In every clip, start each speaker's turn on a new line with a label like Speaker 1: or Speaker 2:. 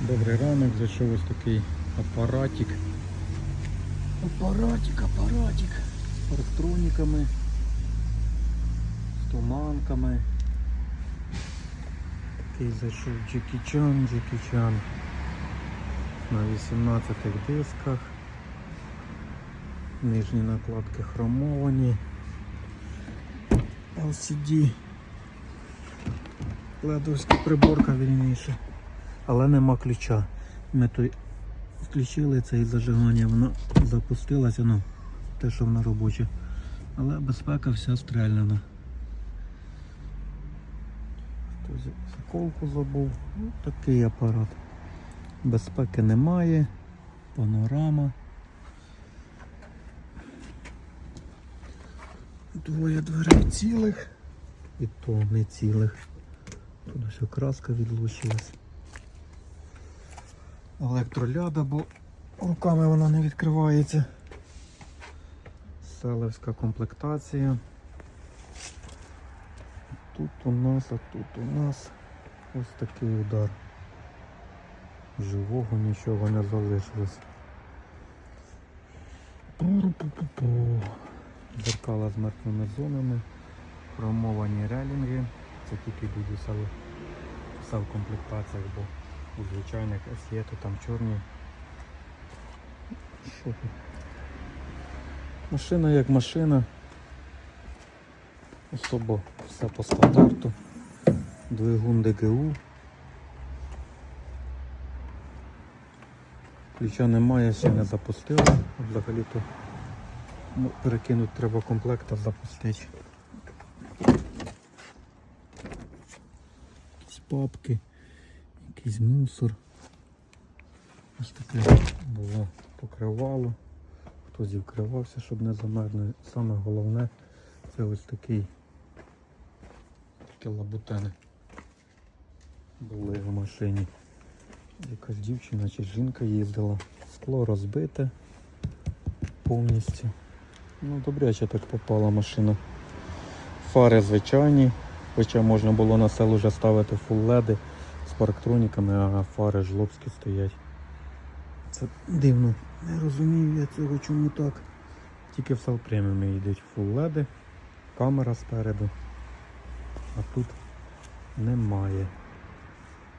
Speaker 1: Добрий ранок, зайшов ось такий апаратик. Апаратик, апаратик. З парктроніками, з туманками. Такий зайшов Джекі Чан, Джекі Чан. На 18 дисках. Нижні накладки хромовані. LCD. Ледовська приборка вільніше. Але нема ключа. Ми той включили це і зажигання, воно запустилося, ну, те, що воно робоче. Але безпека вся стрельнена. Заколку забув. Ну, такий апарат. Безпеки немає. Панорама. Двоє дверей цілих. І то не цілих. Тут ось краска відлучилась. Електроляда, бо руками вона не відкривається. Селевська комплектація. Тут у нас, а тут у нас ось такий удар. Живого нічого не залишилось. Зеркала з мертвими зонами, хромовані релінги. Це тільки йдуть у в сел-комплектаціях, бо звичайних то там чорні. Що? Машина як машина. Особо все по стандарту. Двигун ДГУ. Ключа немає, ще не запустила. Взагалі-то ну, перекинути треба комплект, а запустити. Якісь папки, якийсь мусор. Ось таке було покривало. Хтось і вкривався, щоб не замерзли. Саме головне це ось такий такі лабутени були в машині. Якась дівчина чи жінка їздила. Скло розбите повністю. Ну, добряче так попала машина. Фари звичайні, хоча можна було на село вже ставити фул леди з парктроніками, а фари жлобські стоять. Це дивно. Не розумію я цього чому так. Тільки в сал преміумі йдуть фулледи, камера спереду. А тут немає.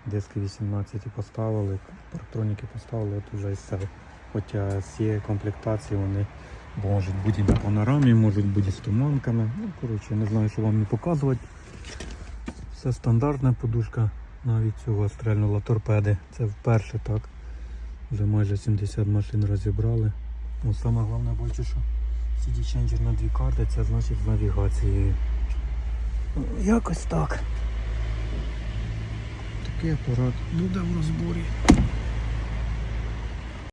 Speaker 1: Диски 18 поставили, парктроніки поставили, тут вже і все. Хоча з цієї комплектації вони можуть бути і на панорамі, можуть бути і з туманками. Ну, коротше, не знаю, що вам не показувати. Все стандартна подушка навіть цього стрельнуло торпеди. Це вперше так. Вже майже 70 машин розібрали. Ну, саме головне бачу, що CD Changer на дві карти, це значить з навігацією. Ну, Якось так. Такий апарат буде в розборі.